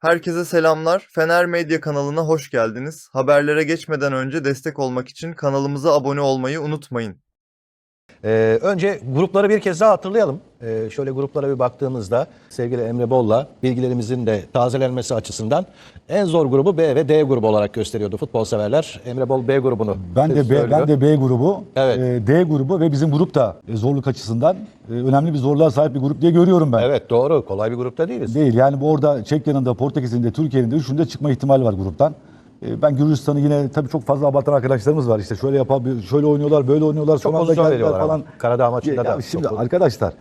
Herkese selamlar. Fener Medya kanalına hoş geldiniz. Haberlere geçmeden önce destek olmak için kanalımıza abone olmayı unutmayın. Ee, önce grupları bir kez daha hatırlayalım. Ee, şöyle gruplara bir baktığımızda sevgili Emre Bol'la bilgilerimizin de tazelenmesi açısından en zor grubu B ve D grubu olarak gösteriyordu futbol severler. Emre Bol B grubunu Ben de B, ben de B grubu, Evet. e, D grubu ve bizim grup da e, zorluk açısından e, önemli bir zorluğa sahip bir grup diye görüyorum ben. Evet doğru kolay bir grupta değiliz. Değil yani bu orada Çekya'nın da Portekiz'in de Türkiye'nin de üçünde çıkma ihtimali var gruptan. E, Ben Gürcistan'ı yine tabii çok fazla abartan arkadaşlarımız var. İşte şöyle yapar, şöyle oynuyorlar, böyle oynuyorlar. anda pozisyon veriyorlar ama. Karadağ maçında da Şimdi çok- arkadaşlar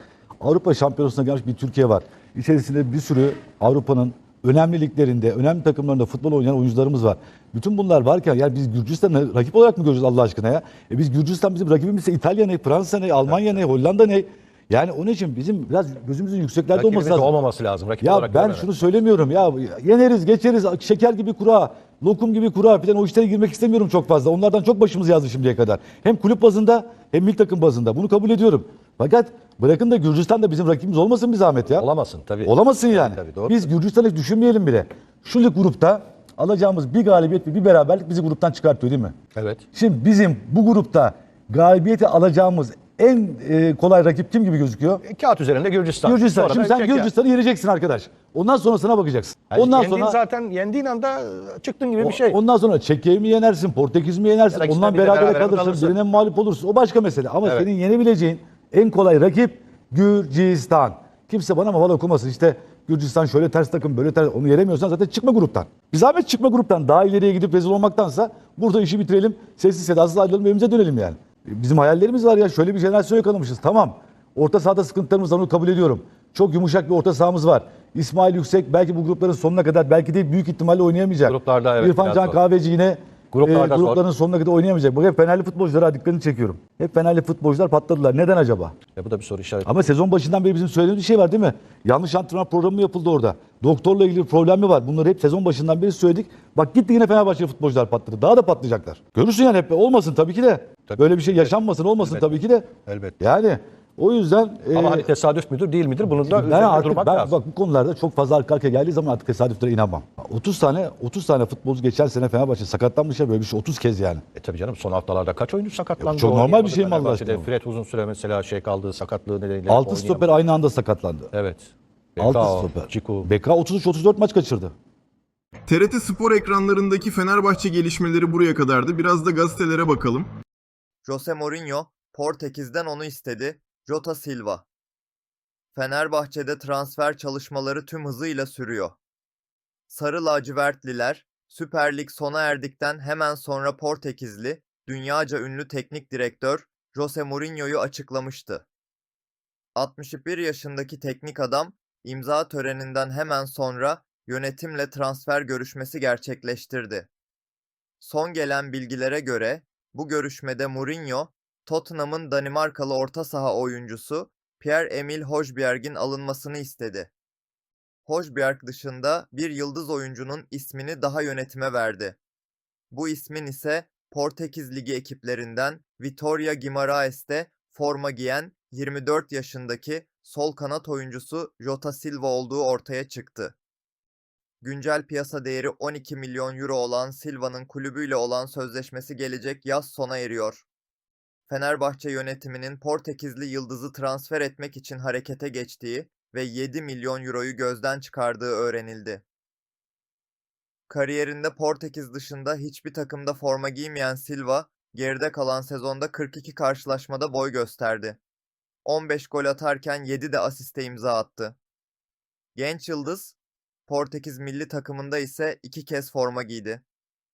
Avrupa Şampiyonası'na gelmiş bir Türkiye var. İçerisinde bir sürü Avrupa'nın önemli liglerinde, önemli takımlarında futbol oynayan oyuncularımız var. Bütün bunlar varken yani biz Gürcistan'ı rakip olarak mı göreceğiz Allah aşkına ya? E biz Gürcistan bizim rakibimizse İtalya ne, Fransa ne, Almanya ne, Hollanda ne? Yani onun için bizim biraz gözümüzün yükseklerde olması lazım. olmaması lazım. Rakip Ya ben görmemek. şunu söylemiyorum ya yeneriz geçeriz şeker gibi kura lokum gibi kura falan o işlere girmek istemiyorum çok fazla. Onlardan çok başımız yazdı şimdiye kadar. Hem kulüp bazında hem milli takım bazında bunu kabul ediyorum. Fakat bırakın da Gürcistan da bizim rakibimiz olmasın bir zahmet ya. Olamasın tabii. Olamasın yani. Tabii, doğru. Biz Gürcistan'ı düşünmeyelim bile. Şu lig grupta alacağımız bir galibiyet ve bir beraberlik bizi gruptan çıkartıyor değil mi? Evet. Şimdi bizim bu grupta galibiyeti alacağımız en e, kolay rakip kim gibi gözüküyor? E, Kağıt üzerinde Gürcistan. Gürcistan. Sonra Şimdi da sen Çekya. Gürcistan'ı yeneceksin arkadaş. Ondan sonra sana bakacaksın. Yani ondan yendiğin sonra zaten yendiğin anda çıktın gibi bir şey. ondan sonra Çekya'yı mı yenersin, Portekiz mi yenersin, Ya da ondan birine berabere berabere kalırsın, kalırsın. birine mağlup olursun. O başka mesele. Ama Evet. senin yenebileceğin en kolay rakip Gürcistan. Kimse bana maval okumasın. İşte Gürcistan şöyle ters takım, böyle ters. Onu yenemiyorsan zaten çıkma gruptan. Bir zahmet çıkma gruptan. Daha ileriye gidip rezil olmaktansa burada işi bitirelim. Sessiz sedasız ayrılalım evimize dönelim yani. Bizim hayallerimiz var ya. Şöyle bir jenerasyon yakalamışız. Tamam. Orta sahada sıkıntılarımız var onu kabul ediyorum. Çok yumuşak bir orta sahamız var. İsmail Yüksek belki bu grupların sonuna kadar belki de büyük ihtimalle oynayamayacak. Gruplarda evet, İrfan Can. Kahveci yine Gruplarda e, zor. grupların sonuna kadar oynayamayacak. Bak hep Fenerli futbolculara dikkatini çekiyorum. Hep Fenerli futbolcular patladılar. Neden acaba? Ya bu da bir soru işareti. Ama sezon başından beri bizim söylediğimiz bir şey var değil mi? Yanlış antrenman programı yapıldı orada. Doktorla ilgili problem mi var? Bunları hep sezon başından beri söyledik. Bak gitti yine Fenerbahçe futbolcular patladı. Daha da patlayacaklar. Görürsün yani hep olmasın tabii ki de. Tabii. Böyle bir şey yaşanmasın olmasın Elbette. tabii ki de. Elbette. Yani o yüzden Ama e, hani tesadüf müdür değil midir? Bunu da ben artık durmak ben, lazım. bak bu konularda çok fazla arka arkaya geldiği zaman artık tesadüflere inanmam. 30 tane 30 tane futbolcu geçen sene Fenerbahçe sakatlanmış ya böyle bir şey 30 kez yani. E tabii canım son haftalarda kaç oyuncu sakatlandı? Çok normal bir şey mi Allah aşkına? Fred uzun süre mesela şey kaldı sakatlığı nedeniyle. 6 oynayamadı. stoper aynı anda sakatlandı. Evet. 6 Bekao, stoper. Ciku. Beka 33-34 maç kaçırdı. TRT Spor ekranlarındaki Fenerbahçe gelişmeleri buraya kadardı. Biraz da gazetelere bakalım. Jose Mourinho, Portekiz'den onu istedi. Jota Silva. Fenerbahçe'de transfer çalışmaları tüm hızıyla sürüyor. Sarı lacivertliler, Süper Lig sona erdikten hemen sonra Portekizli, dünyaca ünlü teknik direktör Jose Mourinho'yu açıklamıştı. 61 yaşındaki teknik adam, imza töreninden hemen sonra yönetimle transfer görüşmesi gerçekleştirdi. Son gelen bilgilere göre bu görüşmede Mourinho, Tottenham'ın Danimarkalı orta saha oyuncusu Pierre-Emil Højbjerg'in alınmasını istedi. Højbjerg dışında bir yıldız oyuncunun ismini daha yönetime verdi. Bu ismin ise Portekiz Ligi ekiplerinden Vitória Guimaraes'te forma giyen 24 yaşındaki sol kanat oyuncusu Jota Silva olduğu ortaya çıktı. Güncel piyasa değeri 12 milyon euro olan Silva'nın kulübüyle olan sözleşmesi gelecek yaz sona eriyor. Fenerbahçe yönetiminin Portekizli yıldızı transfer etmek için harekete geçtiği ve 7 milyon euroyu gözden çıkardığı öğrenildi. Kariyerinde Portekiz dışında hiçbir takımda forma giymeyen Silva, geride kalan sezonda 42 karşılaşmada boy gösterdi. 15 gol atarken 7 de asiste imza attı. Genç yıldız, Portekiz milli takımında ise iki kez forma giydi.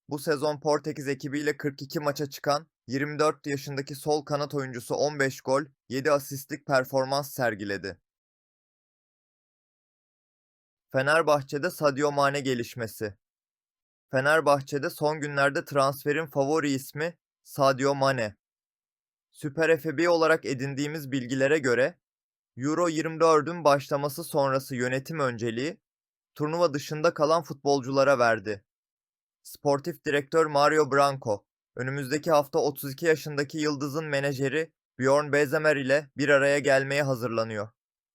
Bu sezon Portekiz ekibiyle 42 maça çıkan 24 yaşındaki sol kanat oyuncusu 15 gol, 7 asistlik performans sergiledi. Fenerbahçe'de Sadio Mane gelişmesi. Fenerbahçe'de son günlerde transferin favori ismi Sadio Mane. Süper FB olarak edindiğimiz bilgilere göre Euro 24'ün başlaması sonrası yönetim önceliği turnuva dışında kalan futbolculara verdi. Sportif direktör Mario Branco, önümüzdeki hafta 32 yaşındaki Yıldız'ın menajeri Bjorn Bezemer ile bir araya gelmeye hazırlanıyor.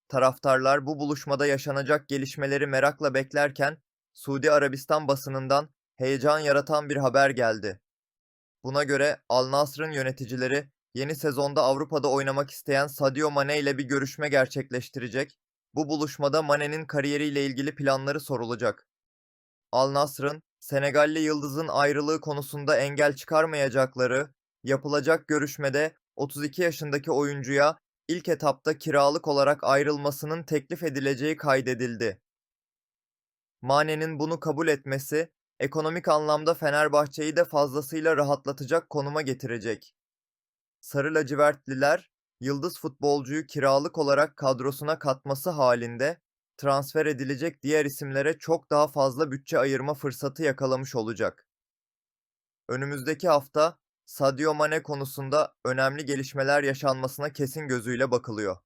Taraftarlar bu buluşmada yaşanacak gelişmeleri merakla beklerken Suudi Arabistan basınından heyecan yaratan bir haber geldi. Buna göre Al Nassr'ın yöneticileri yeni sezonda Avrupa'da oynamak isteyen Sadio Mane ile bir görüşme gerçekleştirecek. Bu buluşmada Mane'nin kariyeriyle ilgili planları sorulacak. Al Nassr'ın Senegalli yıldızın ayrılığı konusunda engel çıkarmayacakları, yapılacak görüşmede 32 yaşındaki oyuncuya ilk etapta kiralık olarak ayrılmasının teklif edileceği kaydedildi. Mane'nin bunu kabul etmesi, ekonomik anlamda Fenerbahçe'yi de fazlasıyla rahatlatacak konuma getirecek. Sarı lacivertliler, yıldız futbolcuyu kiralık olarak kadrosuna katması halinde transfer edilecek diğer isimlere çok daha fazla bütçe ayırma fırsatı yakalamış olacak. Önümüzdeki hafta Sadio Mane konusunda önemli gelişmeler yaşanmasına kesin gözüyle bakılıyor.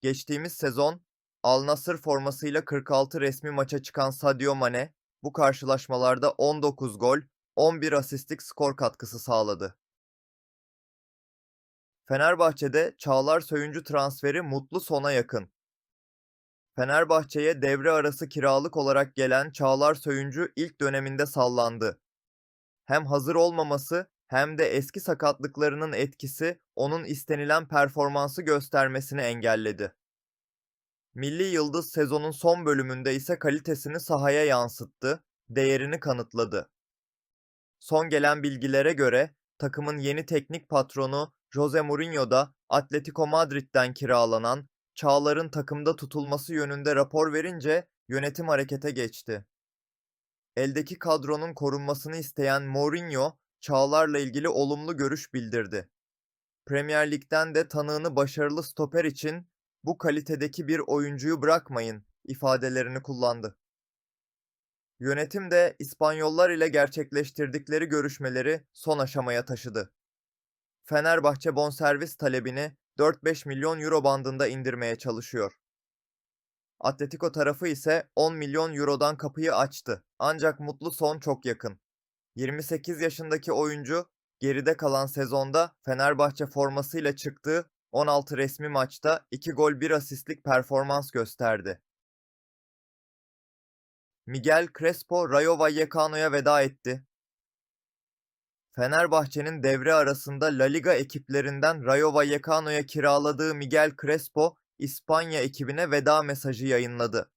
Geçtiğimiz sezon Al Nassr formasıyla 46 resmi maça çıkan Sadio Mane bu karşılaşmalarda 19 gol, 11 asistlik skor katkısı sağladı. Fenerbahçe'de Çağlar Söyüncü transferi mutlu sona yakın. Fenerbahçe'ye devre arası kiralık olarak gelen Çağlar Söyüncü ilk döneminde sallandı. Hem hazır olmaması hem de eski sakatlıklarının etkisi onun istenilen performansı göstermesini engelledi. Milli Yıldız sezonun son bölümünde ise kalitesini sahaya yansıttı, değerini kanıtladı. Son gelen bilgilere göre takımın yeni teknik patronu Jose Mourinho da Atletico Madrid'den kiralanan Çağlar'ın takımda tutulması yönünde rapor verince yönetim harekete geçti. Eldeki kadronun korunmasını isteyen Mourinho, Çağlar'la ilgili olumlu görüş bildirdi. Premier Lig'den de tanığını başarılı stoper için bu kalitedeki bir oyuncuyu bırakmayın ifadelerini kullandı. Yönetim de İspanyollar ile gerçekleştirdikleri görüşmeleri son aşamaya taşıdı. Fenerbahçe bonservis talebini 4-5 milyon euro bandında indirmeye çalışıyor. Atletico tarafı ise 10 milyon eurodan kapıyı açtı. Ancak mutlu son çok yakın. 28 yaşındaki oyuncu geride kalan sezonda Fenerbahçe formasıyla çıktığı 16 resmi maçta 2 gol 1 asistlik performans gösterdi. Miguel Crespo Rayo Vallecano'ya veda etti. Fenerbahçe'nin devre arasında La Liga ekiplerinden Rayo Vallecano'ya kiraladığı Miguel Crespo, İspanya ekibine veda mesajı yayınladı.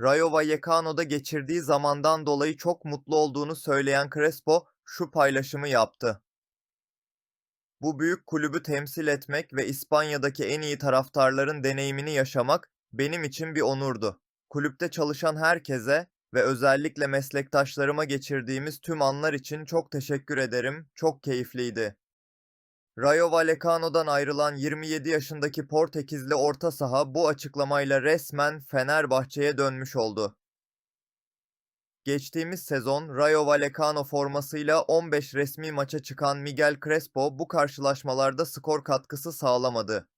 Rayo Vallecano'da geçirdiği zamandan dolayı çok mutlu olduğunu söyleyen Crespo şu paylaşımı yaptı. Bu büyük kulübü temsil etmek ve İspanya'daki en iyi taraftarların deneyimini yaşamak benim için bir onurdu. Kulüpte çalışan herkese ve özellikle meslektaşlarıma geçirdiğimiz tüm anlar için çok teşekkür ederim. Çok keyifliydi. Rayo Vallecano'dan ayrılan 27 yaşındaki Portekizli orta saha bu açıklamayla resmen Fenerbahçe'ye dönmüş oldu. Geçtiğimiz sezon Rayo Vallecano formasıyla 15 resmi maça çıkan Miguel Crespo bu karşılaşmalarda skor katkısı sağlamadı.